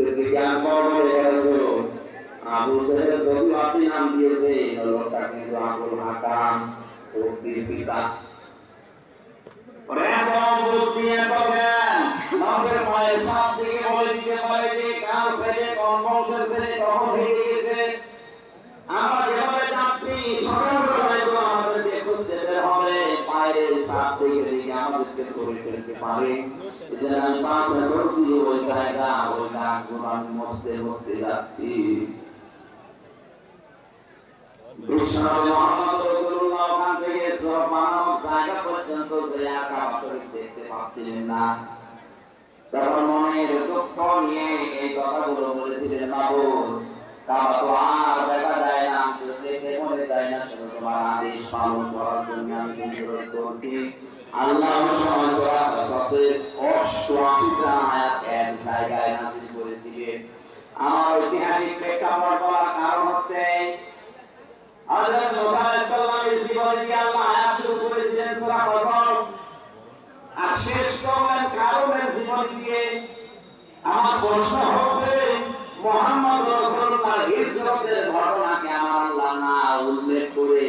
সিদ্দিকান বলে গেছো আবু সাহেব যদি আপনি নাম দিয়েছে লোকটা কিন্তু আবুল হাকাম পিতা প্রেম দিকে বলে দিতে পারে যে কাল ছেলে কোন বংশের ছেলে কখন ভেঙে গেছে আমরা যেভাবে যাচ্ছি সকালবেলায় তো আমাদেরকে খুঁজতে বের হবে সাপ দিকে দিকে আমাদেরকে ধরে ফেলতে পারে এজন্য আমি পাঁচ বছর দিয়ে ওই জায়গা ওই ডাকগুলো আমি মস্তে মস্তে যাচ্ছি থেকে মনের দুঃখ নিয়ে এই কথাগুলো বলেছিলেন বাবু। কাবা তো আর দেখা যায় না তো সেখানে মনে যায় না শুধু তোমার আদেশ পালন করার জন্য আমি অনুরোধ করছি। আল্লাহ সময় সবচেয়ে অষ্টআশিটা আয়াত এক জায়গায় নাজিল করেছিলেন আমার ঐতিহাসিক প্রেক্ষাপট বলার কারণ হচ্ছে, হযরত মুসা আলাইহিস সালামের জীবনে আল্লাহ আয়াত শুরু করেছিলেন সূরা কসস আর শেষ করলেন কারণের জীবন দিয়ে আমার প্রশ্ন হচ্ছে, মোহাম্মদ রাসূলুল্লাহ হিজরতের ঘটনাকে আমার আল্লাহ না উল্লেখ করে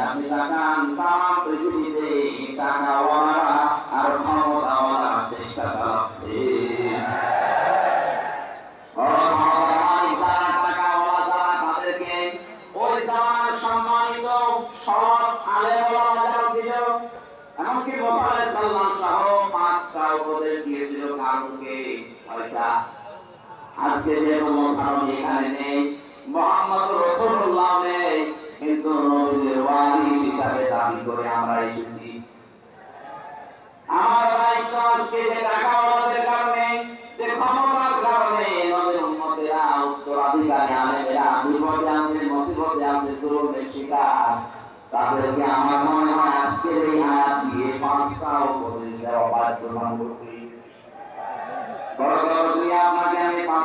আপনি তাকান তাম পৃথিবীতে টাকাওয়ালা আর ক্ষমতাওয়ালা চেষ্টা চালাচ্ছে সম্মানিত সৎ আলেম ছিল এমনকি মুসা দিয়েছিল কারণকে কয়টা আজকে যে মুসা নবী এখানে নেই মোহাম্মদ রাসূলুল্লাহ নেই কিন্তু নবীর ওয়ারিস হিসাবে দাবি করে আমরা এসেছি আমার দায়িত্ব আজকে যে টাকা আমাদের কারণে যে ক্ষমতার কারণে নবীর উম্মতেরা উত্তরাধিকারী আলেমেরা বিপদে আছে মুসিবতে আছে জুলুমের শিকার তাদেরকে আমার মনে হয় আজকে এই আয়াত দিয়ে পাঁচটা উপদেশ দেওয়া বাধ্যতামূলক।